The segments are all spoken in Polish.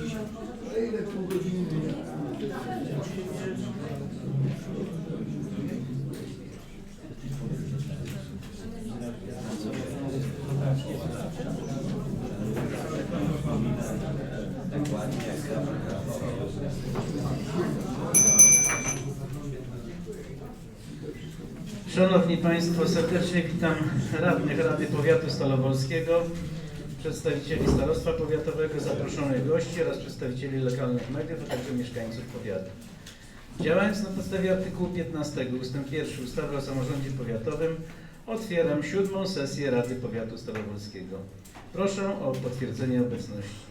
Zamiast Szanowni Państwo, serdecznie witam radnych Rady Powiatu Stalowolskiego, przedstawicieli Starostwa Powiatowego, zaproszonych gości oraz przedstawicieli lokalnych mediów, a także mieszkańców powiatu. Działając na podstawie artykułu 15 ust. 1 ustawy o samorządzie powiatowym, otwieram siódmą sesję Rady Powiatu Stalowolskiego. Proszę o potwierdzenie obecności.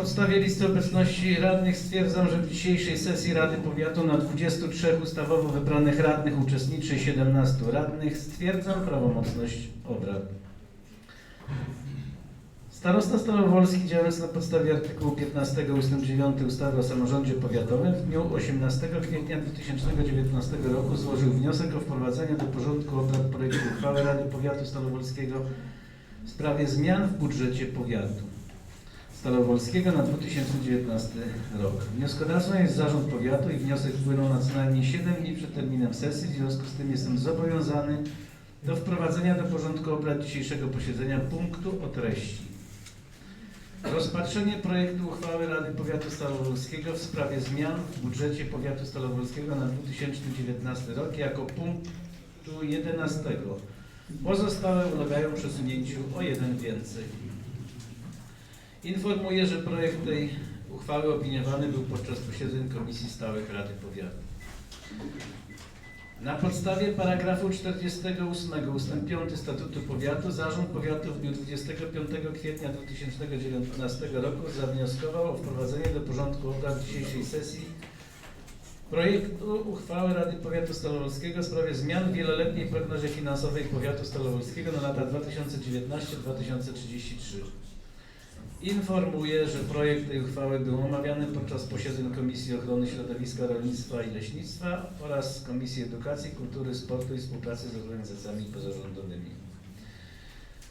podstawie listy obecności radnych stwierdzam, że w dzisiejszej sesji Rady Powiatu na 23 ustawowo wybranych radnych uczestniczy 17 radnych. Stwierdzam prawomocność obrad. Starosta Starowolski działając na podstawie artykułu 15 ust. 9 ustawy o samorządzie powiatowym w dniu 18 kwietnia 2019 roku złożył wniosek o wprowadzenie do porządku obrad projektu uchwały Rady Powiatu Starowolskiego w sprawie zmian w budżecie powiatu. Stalowolskiego na 2019 rok. Wnioskodawcą jest Zarząd Powiatu i wniosek wpłynął na co najmniej 7 dni przed terminem sesji, w związku z tym jestem zobowiązany do wprowadzenia do porządku obrad dzisiejszego posiedzenia punktu o treści. Rozpatrzenie projektu uchwały Rady Powiatu Stalowolskiego w sprawie zmian w budżecie Powiatu Stalowolskiego na 2019 rok jako punktu 11. Pozostałe ulegają przesunięciu o jeden więcej. Informuję, że projekt tej uchwały opiniowany był podczas posiedzeń Komisji Stałych Rady Powiatu. Na podstawie paragrafu 48 ust. 5 Statutu Powiatu Zarząd Powiatu w dniu 25 kwietnia 2019 roku zawnioskował o wprowadzenie do porządku obrad dzisiejszej sesji projektu uchwały Rady Powiatu Stalowolskiego w sprawie zmian w wieloletniej prognozie finansowej Powiatu Stalowolskiego na lata 2019-2033. Informuję, że projekt tej uchwały był omawiany podczas posiedzeń Komisji Ochrony Środowiska, Rolnictwa i Leśnictwa oraz Komisji Edukacji, Kultury, Sportu i Współpracy z organizacjami pozarządowymi.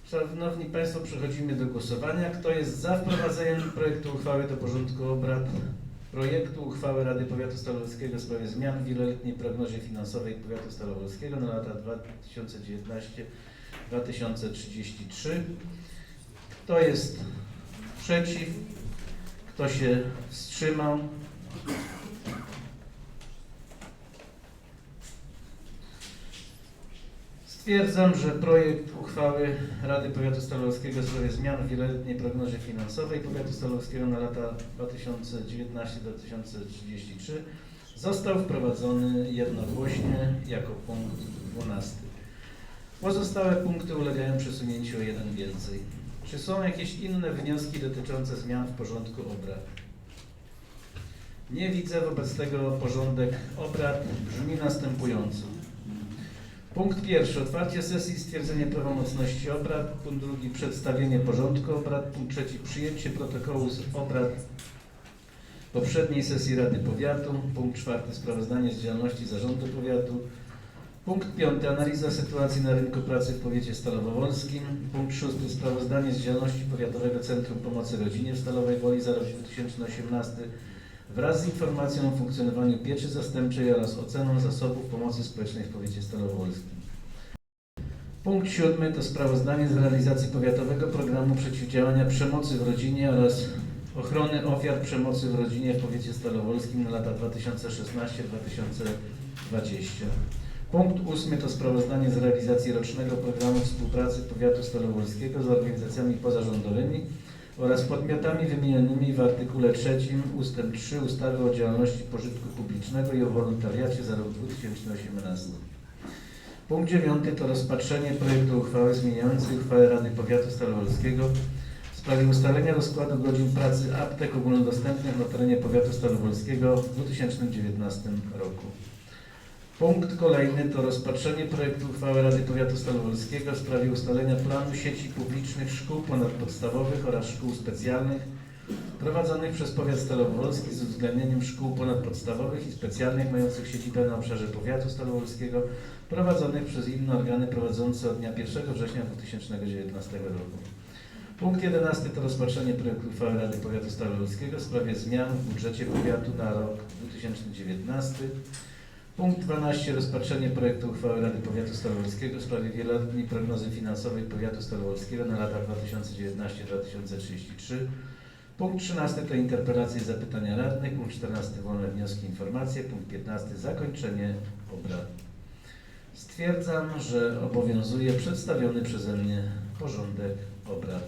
Szanowni Państwo, przechodzimy do głosowania. Kto jest za wprowadzeniem projektu uchwały do porządku obrad projektu uchwały Rady Powiatu Stalowolskiego w sprawie zmian w wieloletniej prognozie finansowej Powiatu Stalowolskiego na lata 2019-2033? Kto jest przeciw? Kto się wstrzymał? Stwierdzam, że projekt uchwały Rady Powiatu Stalowskiego w sprawie zmian w wieloletniej prognozie finansowej Powiatu Stalowskiego na lata 2019-2033 został wprowadzony jednogłośnie jako punkt 12. Pozostałe punkty ulegają przesunięciu o jeden więcej. Czy są jakieś inne wnioski dotyczące zmian w porządku obrad? Nie widzę, wobec tego porządek obrad brzmi następująco. Punkt pierwszy. Otwarcie sesji i stwierdzenie prawomocności obrad. Punkt drugi. Przedstawienie porządku obrad. Punkt trzeci. Przyjęcie protokołu z obrad poprzedniej sesji Rady Powiatu. Punkt czwarty sprawozdanie z działalności Zarządu Powiatu. Punkt piąty analiza sytuacji na rynku pracy w powiecie stalowowolskim. Punkt szósty sprawozdanie z działalności Powiatowego Centrum Pomocy Rodzinie w Stalowej Woli za rok 2018 wraz z informacją o funkcjonowaniu pieczy zastępczej oraz oceną zasobów pomocy społecznej w powiecie stalowolskim. Punkt siódmy to sprawozdanie z realizacji powiatowego programu przeciwdziałania przemocy w rodzinie oraz ochrony ofiar przemocy w rodzinie w powiecie stalowolskim na lata 2016-2020. Punkt ósmy to sprawozdanie z realizacji rocznego programu współpracy powiatu stalowolskiego z organizacjami pozarządowymi oraz podmiotami wymienionymi w artykule 3 ust. 3 ustawy o działalności pożytku publicznego i o wolontariacie za rok 2018. Punkt dziewiąty to rozpatrzenie projektu uchwały zmieniającej uchwałę Rady Powiatu Stalowolskiego w sprawie ustalenia rozkładu godzin pracy aptek ogólnodostępnych na terenie powiatu stalowolskiego w 2019 roku. Punkt kolejny to rozpatrzenie projektu uchwały Rady Powiatu Stalowolskiego w sprawie ustalenia planu sieci publicznych szkół ponadpodstawowych oraz szkół specjalnych prowadzonych przez powiat stalowolski z uwzględnieniem szkół ponadpodstawowych i specjalnych mających siedzibę na obszarze powiatu stalowolskiego prowadzonych przez inne organy prowadzące od dnia 1 września 2019 roku. Punkt 11 to rozpatrzenie projektu uchwały Rady Powiatu Stalowolskiego w sprawie zmian w budżecie powiatu na rok 2019. Punkt 12. Rozpatrzenie projektu uchwały Rady Powiatu Stalowolskiego w sprawie wieloletniej prognozy finansowej Powiatu Stalowolskiego na lata 2019-2033. Punkt 13 to interpelacje i zapytania radnych. Punkt 14 wolne wnioski i informacje. Punkt 15 zakończenie obrad. Stwierdzam, że obowiązuje przedstawiony przeze mnie porządek obrad.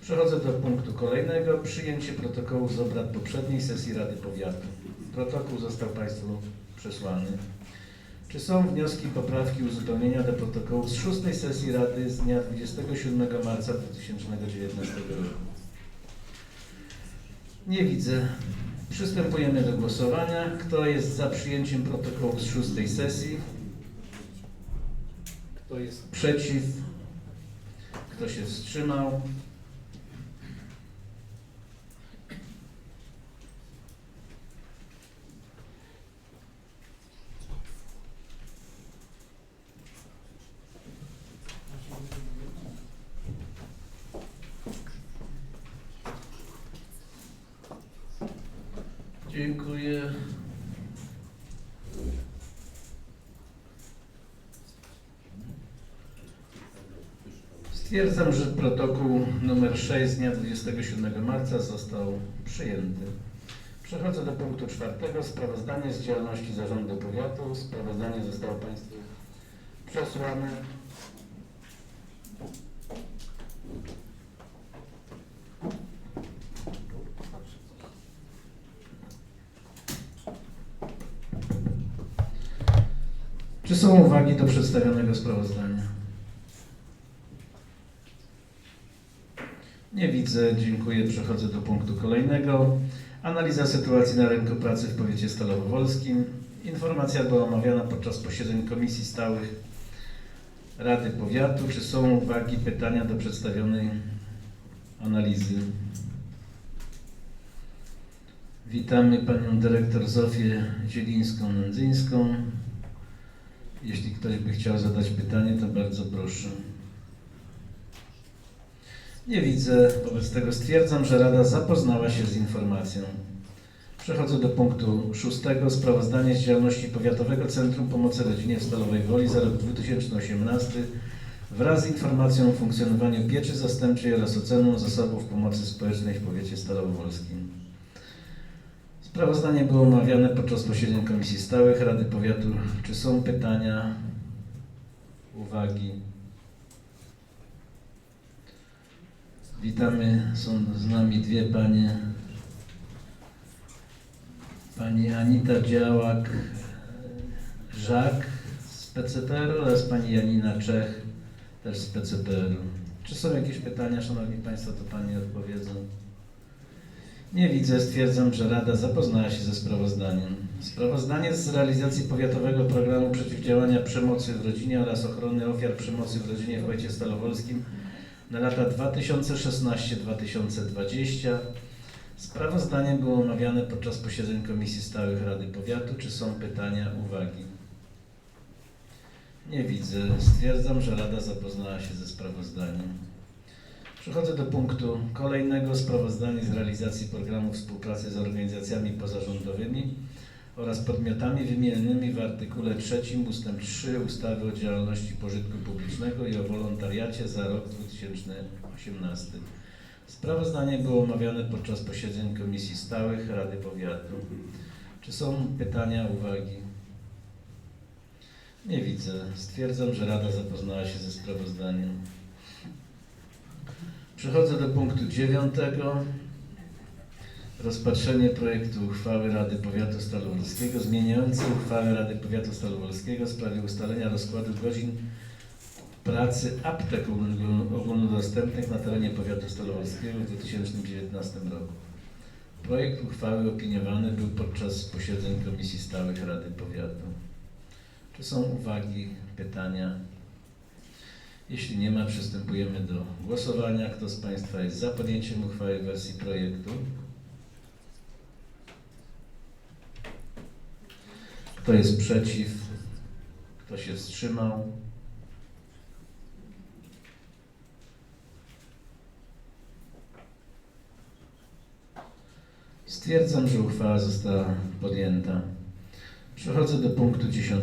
Przechodzę do punktu kolejnego. Przyjęcie protokołu z obrad poprzedniej sesji Rady Powiatu. Protokół został Państwu przesłany. Czy są wnioski, poprawki, uzupełnienia do protokołu z szóstej sesji Rady z dnia 27 marca 2019 roku? Nie widzę. Przystępujemy do głosowania. Kto jest za przyjęciem protokołu z szóstej sesji? Kto jest przeciw? Kto się wstrzymał? Dziękuję. Stwierdzam, że protokół numer 6 z dnia 27 marca został przyjęty. Przechodzę do punktu czwartego. Sprawozdanie z działalności Zarządu Powiatu. Sprawozdanie zostało Państwu przesłane. Czy są uwagi do przedstawionego sprawozdania? Nie widzę, dziękuję. Przechodzę do punktu kolejnego. Analiza sytuacji na rynku pracy w powiecie stalowowolskim. Informacja była omawiana podczas posiedzeń komisji stałych Rady Powiatu. Czy są uwagi, pytania do przedstawionej analizy? Witamy panią dyrektor Zofię Zielińską-Nędzyńską. Jeśli ktoś by chciał zadać pytanie, to bardzo proszę. Nie widzę, wobec tego stwierdzam, że Rada zapoznała się z informacją. Przechodzę do punktu szóstego. Sprawozdanie z działalności Powiatowego Centrum Pomocy Rodzinie w Stalowej Woli za rok 2018 wraz z informacją o funkcjonowaniu pieczy zastępczej oraz oceną zasobów pomocy społecznej w powiecie stalowolskim. Sprawozdanie było omawiane podczas posiedzeń Komisji Stałych Rady Powiatu. Czy są pytania, uwagi? Witamy, są z nami dwie panie. Pani Anita Działak, Żak z PCPR oraz pani Janina Czech, też z PCPR. Czy są jakieś pytania, Szanowni Państwo, to Pani odpowiedzą. Nie widzę, stwierdzam, że Rada zapoznała się ze sprawozdaniem. Sprawozdanie z realizacji Powiatowego Programu Przeciwdziałania Przemocy w Rodzinie oraz Ochrony Ofiar Przemocy w Rodzinie w powiecie stalowolskim na lata 2016-2020. Sprawozdanie było omawiane podczas posiedzeń Komisji Stałych Rady Powiatu. Czy są pytania, uwagi? Nie widzę. Stwierdzam, że Rada zapoznała się ze sprawozdaniem. Przechodzę do punktu kolejnego. Sprawozdanie z realizacji programu współpracy z organizacjami pozarządowymi oraz podmiotami wymienionymi w artykule 3 ust. 3 ustawy o działalności pożytku publicznego i o wolontariacie za rok 2018. Sprawozdanie było omawiane podczas posiedzeń Komisji Stałych Rady Powiatu. Czy są pytania, uwagi? Nie widzę. Stwierdzam, że Rada zapoznała się ze sprawozdaniem. Przechodzę do punktu dziewiątego. Rozpatrzenie projektu uchwały Rady Powiatu Stalowolskiego zmieniającej uchwałę Rady Powiatu Stalowolskiego w sprawie ustalenia rozkładu godzin pracy aptek ogólno- ogólnodostępnych na terenie powiatu stalowolskiego w 2019 roku. Projekt uchwały opiniowany był podczas posiedzeń Komisji Stałych Rady Powiatu. Czy są uwagi, pytania? Jeśli nie ma, przystępujemy do głosowania. Kto z Państwa jest za podjęciem uchwały w wersji projektu? Kto jest przeciw? Kto się wstrzymał? Stwierdzam, że uchwała została podjęta. Przechodzę do punktu 10.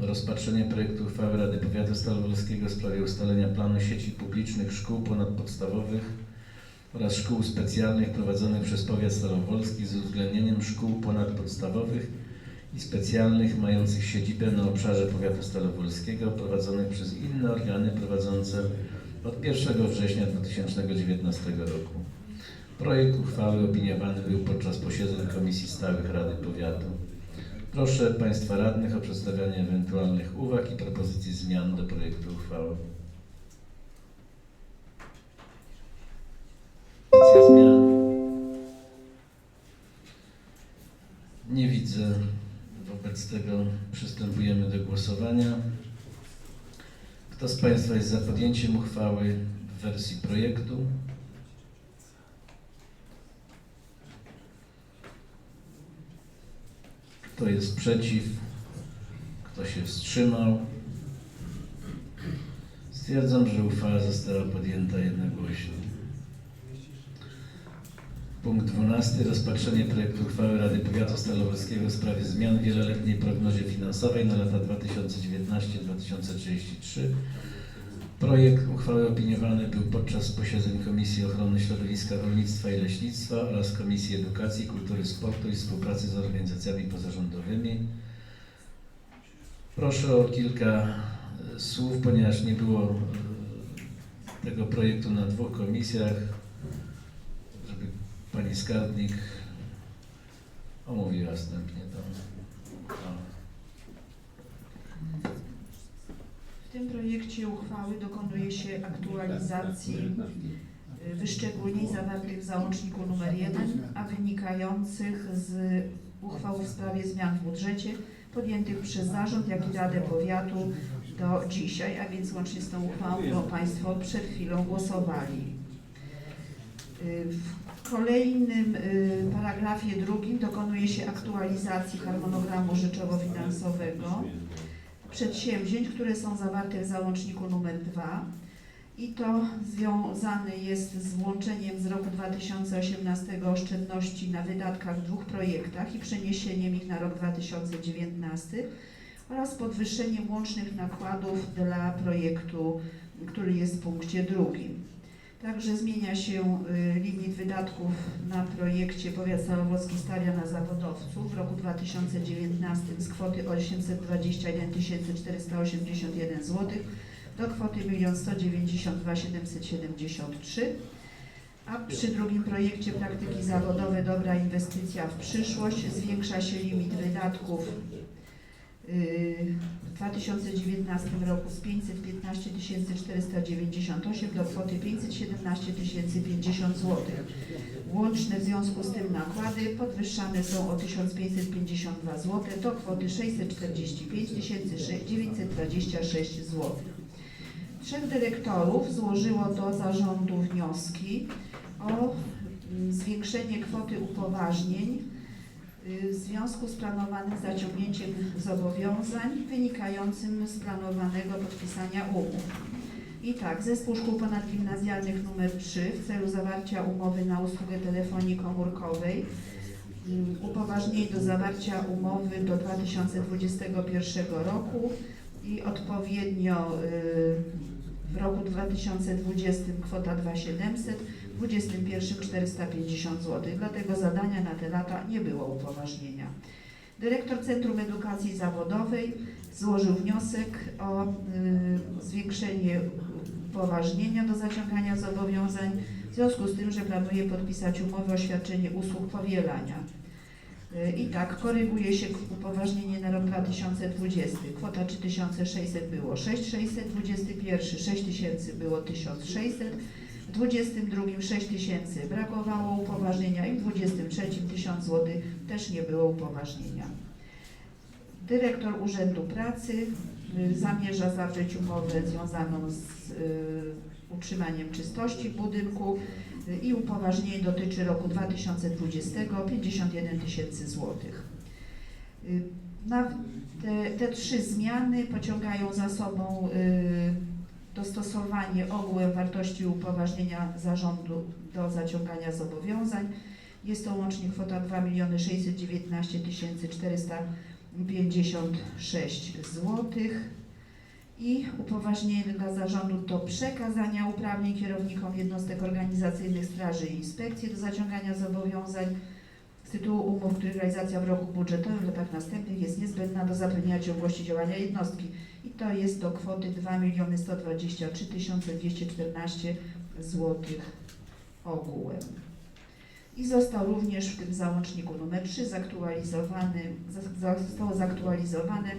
Rozpatrzenie projektu uchwały Rady Powiatu Stalowolskiego w sprawie ustalenia planu sieci publicznych szkół ponadpodstawowych oraz szkół specjalnych prowadzonych przez powiat stalowolski z uwzględnieniem szkół ponadpodstawowych i specjalnych mających siedzibę na obszarze powiatu stalowolskiego prowadzonych przez inne organy prowadzące od 1 września 2019 roku. Projekt uchwały opiniowany był podczas posiedzeń Komisji Stałych Rady Powiatu. Proszę Państwa radnych o przedstawianie ewentualnych uwag i propozycji zmian do projektu uchwały. Tego przystępujemy do głosowania. Kto z Państwa jest za podjęciem uchwały w wersji projektu? Kto jest przeciw? Kto się wstrzymał? Stwierdzam, że uchwała została podjęta jednogłośnie. Punkt 12. Rozpatrzenie projektu uchwały Rady Powiatu Stalowolskiego w sprawie zmian w wieloletniej prognozie finansowej na lata 2019-2033. Projekt uchwały opiniowany był podczas posiedzeń Komisji Ochrony Środowiska, Rolnictwa i Leśnictwa oraz Komisji Edukacji, Kultury, Sportu i Współpracy z organizacjami pozarządowymi. Proszę o kilka e, słów, ponieważ nie było e, tego projektu na dwóch komisjach, Pani Skarbnik omówiła wstępnie to. W tym projekcie uchwały dokonuje się aktualizacji y, wyszczególnień zawartych w załączniku nr 1, a wynikających z uchwał w sprawie zmian w budżecie podjętych przez zarząd, jak i Radę Powiatu do dzisiaj, a więc łącznie z tą uchwałą, którą Państwo przed chwilą głosowali. Y, W kolejnym y, paragrafie drugim dokonuje się aktualizacji harmonogramu rzeczowo-finansowego przedsięwzięć, które są zawarte w załączniku numer 2 i to związane jest z włączeniem z roku 2018 oszczędności na wydatkach w dwóch projektach i przeniesieniem ich na rok 2019 oraz podwyższeniem łącznych nakładów dla projektu, który jest w punkcie drugim. Także zmienia się y, limit wydatków na projekcie Powiat Starowolski Staria na zawodowców. W roku 2019 z kwoty 821 481 zł do kwoty 1 192 773 a przy drugim projekcie praktyki zawodowe Dobra Inwestycja w przyszłość. Zwiększa się limit wydatków w 2019 roku z 515 498 do kwoty 517 050 zł. Łączne w związku z tym nakłady podwyższane są o 1552 zł do kwoty 645 926 zł. Trzech dyrektorów złożyło do zarządu wnioski o mm, zwiększenie kwoty upoważnień w związku z planowanym zaciągnięciem zobowiązań wynikającym z planowanego podpisania umów. I tak, Zespół Szkół Ponadgimnazjalnych nr 3 w celu zawarcia umowy na usługę telefonii komórkowej mm, upoważnienie do zawarcia umowy do 2021 roku i odpowiednio y, w roku 2020 kwota 2700, w 2021 450 zł. Dla tego zadania na te lata nie było upoważnienia. Dyrektor Centrum Edukacji Zawodowej złożył wniosek o y, zwiększenie upoważnienia do zaciągania zobowiązań w związku z tym, że planuje podpisać umowę o świadczenie usług powielania. Y, I tak, koryguje się upoważnienie na rok 2020. Kwota 3600 było 6600, 21 6000 było 1600, w 22 6000 brakowało upoważnienia i w 23 1000 zł też nie było upoważnienia. Dyrektor Urzędu Pracy y, zamierza zawrzeć umowę związaną z y, utrzymaniem czystości budynku y, i upoważnienie dotyczy roku 2020 51 tysięcy złotych. Te trzy zmiany pociągają za sobą y, dostosowanie ogółem wartości upoważnienia zarządu do zaciągania zobowiązań. Jest to łącznie kwota 2 619 456 złotych i upoważnienie dla zarządu do przekazania uprawnień kierownikom jednostek organizacyjnych Straży i Inspekcji do zaciągania zobowiązań z tytułu umów, których realizacja w roku budżetowym w latach następnych jest niezbędna do zapewnienia ciągłości działania jednostki. To jest do kwoty 2 123 214 złotych ogółem. I został również w tym załączniku numer 3 zaktualizowany, za- zostało zaktualizowane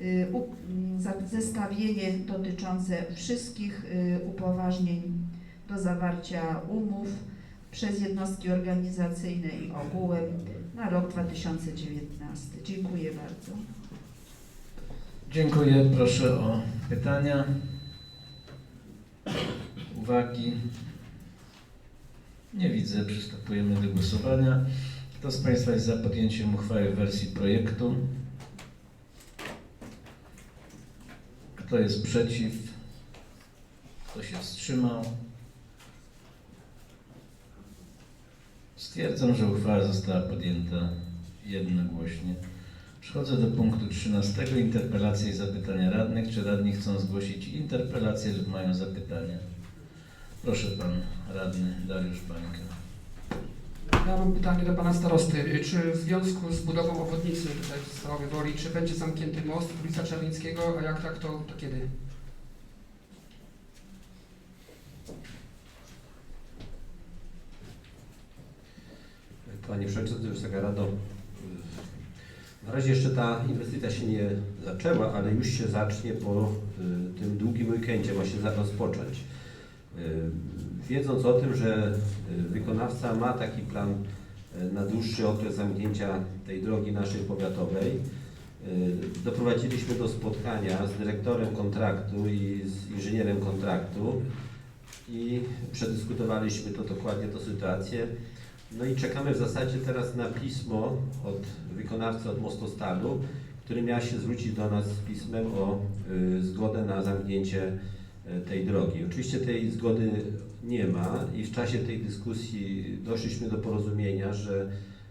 y, u- m, za- zestawienie dotyczące wszystkich y, upoważnień do zawarcia umów przez jednostki organizacyjne i ogółem na rok 2019. Dziękuję bardzo. Dziękuję. Proszę o pytania, uwagi. Nie widzę. Przystępujemy do głosowania. Kto z Państwa jest za podjęciem uchwały w wersji projektu? Kto jest przeciw? Kto się wstrzymał? Stwierdzam, że uchwała została podjęta jednogłośnie. Przechodzę do punktu 13. Interpelacje i zapytania radnych. Czy radni chcą zgłosić interpelacje lub mają zapytania? Proszę pan radny Dariusz Bańka. Ja mam pytanie do pana starosty. Czy w związku z budową obwodnicy tutaj w Starowej Woli, czy będzie zamknięty most ulica Czerwińskiego, a jak tak, to, to kiedy? Panie Przewodniczący, Wysoka Rado, na razie jeszcze ta inwestycja się nie zaczęła, ale już się zacznie po y, tym długim weekendzie, ma się rozpocząć. Y, Wiedząc o tym, że y, wykonawca ma taki plan na dłuższy okres zamknięcia tej drogi naszej powiatowej, doprowadziliśmy do spotkania z dyrektorem kontraktu i z inżynierem kontraktu i przedyskutowaliśmy to dokładnie, tę sytuację. No i czekamy w zasadzie teraz na pismo od wykonawcy od Mostostalu, który miał się zwrócić do nas z pismem o y, zgodę na zamknięcie y, tej drogi. Oczywiście tej zgody nie ma i w czasie tej dyskusji doszliśmy do porozumienia, że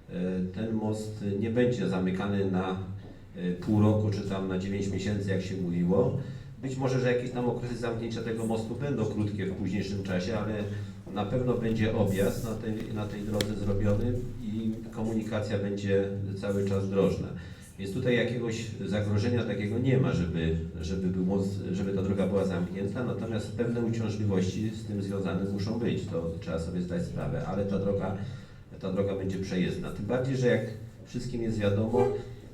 y, ten most nie będzie zamykany na y, pół roku czy tam na 9 miesięcy, jak się mówiło. Być może, że jakieś tam okresy zamknięcia tego mostu będą krótkie w późniejszym czasie, ale na pewno będzie objazd na tej, na tej drodze zrobiony i komunikacja będzie cały czas drożna. Więc tutaj jakiegoś zagrożenia takiego nie ma, żeby, żeby, był most, żeby ta droga była zamknięta, natomiast pewne uciążliwości z tym związane muszą być, to trzeba sobie zdać sprawę, ale ta droga, ta droga będzie przejezdna. Tym bardziej, że jak wszystkim jest wiadomo,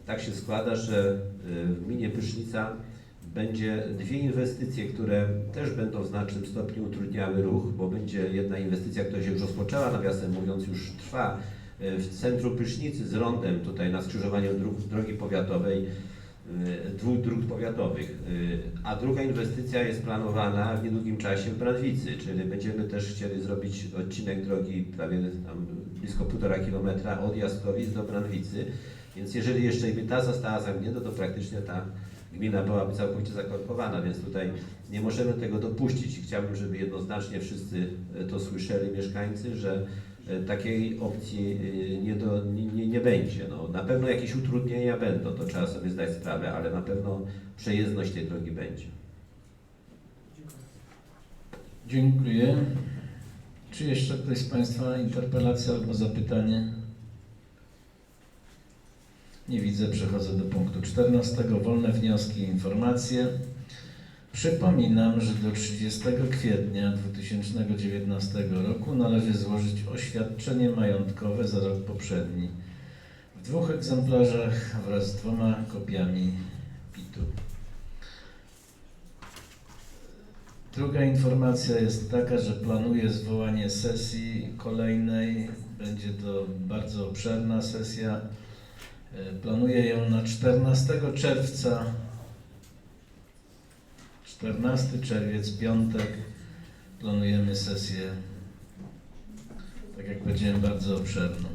tak się składa, że y, w gminie Pysznica będzie dwie inwestycje, które też będą w znacznym stopniu utrudniały ruch, bo będzie jedna inwestycja, która się już rozpoczęła, nawiasem mówiąc już trwa e, w centrum Prysznicy z rondem tutaj na skrzyżowaniu dróg, drogi powiatowej y, dwóch dróg powiatowych. Y, A druga inwestycja jest planowana w niedługim czasie w Brandwicy, czyli będziemy też chcieli zrobić odcinek drogi prawie tam blisko półtora kilometra od Jaskowic do Brandwicy. Więc jeżeli jeszcze by ta została zamknięta, to praktycznie ta gmina byłaby całkowicie zakorkowana, więc tutaj nie możemy tego dopuścić chciałbym, żeby jednoznacznie wszyscy e, to słyszeli, mieszkańcy, że e, takiej opcji e, nie, do, nie, nie będzie. No, na pewno jakieś utrudnienia będą, to trzeba sobie zdać sprawę, ale na pewno przejezdność tej drogi będzie. Dziękuję. Czy jeszcze ktoś z Państwa interpelacja albo zapytanie? Nie widzę. Przechodzę do punktu 14. Wolne wnioski i informacje. Przypominam, że do 30 kwietnia 2019 roku należy złożyć oświadczenie majątkowe za rok poprzedni w dwóch egzemplarzach wraz z dwoma kopiami PIT-u. Druga informacja jest taka, że planuję zwołanie sesji kolejnej. Będzie to bardzo obszerna sesja. E, Planuję ją na 14 czerwca. 14 czerwiec, piątek. Planujemy sesję, tak jak powiedziałem, bardzo obszerną.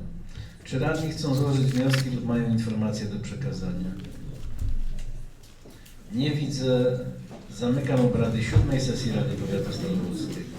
Czy radni chcą złożyć wnioski lub mają informacje do przekazania? Nie widzę. Zamykam obrady siódmej sesji Rady Powiatu Starobójskiego.